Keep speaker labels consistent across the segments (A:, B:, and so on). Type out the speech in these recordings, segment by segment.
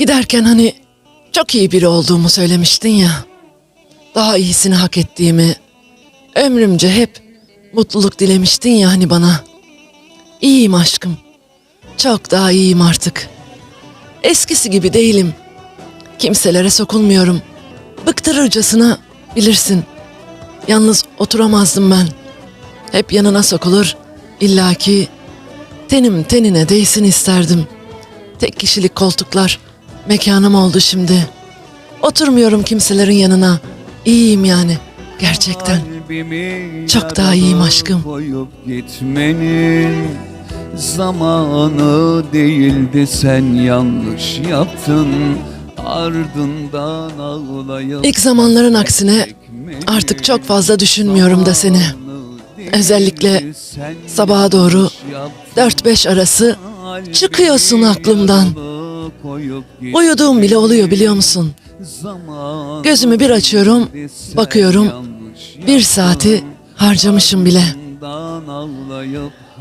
A: Giderken hani çok iyi biri olduğumu söylemiştin ya. Daha iyisini hak ettiğimi, ömrümce hep mutluluk dilemiştin ya hani bana. İyiyim aşkım. Çok daha iyiyim artık. Eskisi gibi değilim. Kimselere sokulmuyorum. Bıktırırcasına bilirsin. Yalnız oturamazdım ben. Hep yanına sokulur. illaki tenim tenine değsin isterdim. Tek kişilik koltuklar mekanım oldu şimdi. Oturmuyorum kimselerin yanına. İyiyim yani. Gerçekten. Çok daha iyiyim aşkım.
B: Koyup gitmenin zamanı değildi sen yanlış yaptın ardından ağlayıp
A: İlk zamanların aksine artık çok fazla düşünmüyorum da seni. Özellikle sabaha doğru 4-5 arası çıkıyorsun aklımdan. Uyuduğum bile oluyor biliyor musun? Gözümü bir açıyorum, bakıyorum bir saati harcamışım bile.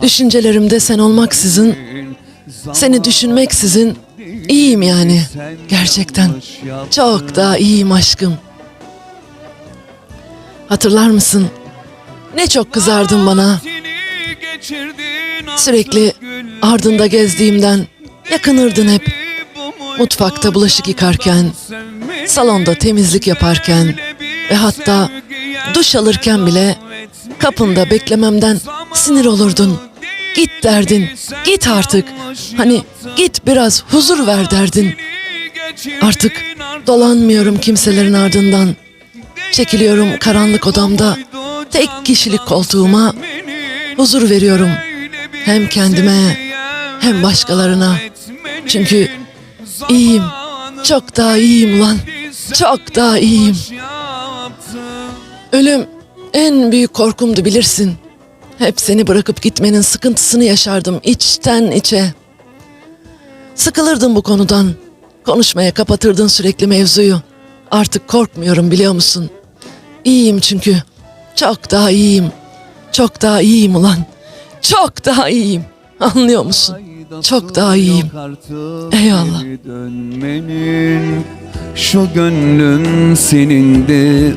A: Düşüncelerimde sen olmaksızın, seni düşünmeksizin iyiyim yani. Gerçekten çok daha iyiyim aşkım. Hatırlar mısın? Ne çok kızardın bana. Sürekli ardında gezdiğimden yakınırdın hep. Mutfakta bulaşık yıkarken, salonda temizlik yaparken ve hatta duş alırken bile kapında beklememden sinir olurdun. Git derdin, git artık. Hani git biraz huzur ver derdin. Artık dolanmıyorum kimselerin ardından. Çekiliyorum karanlık odamda, tek kişilik koltuğuma huzur veriyorum. Hem kendime hem başkalarına. Çünkü iyiyim, çok daha iyiyim ulan. Çok daha iyiyim. Ölüm en büyük korkumdu bilirsin. Hep seni bırakıp gitmenin sıkıntısını yaşardım içten içe. Sıkılırdım bu konudan. Konuşmaya kapatırdın sürekli mevzuyu. Artık korkmuyorum biliyor musun? İyiyim çünkü. Çok daha iyiyim. Çok daha iyiyim ulan. Çok daha iyiyim. Anlıyor musun? Çok daha iyiyim. Eyvallah.
B: Dönmenin şu gönlün senindi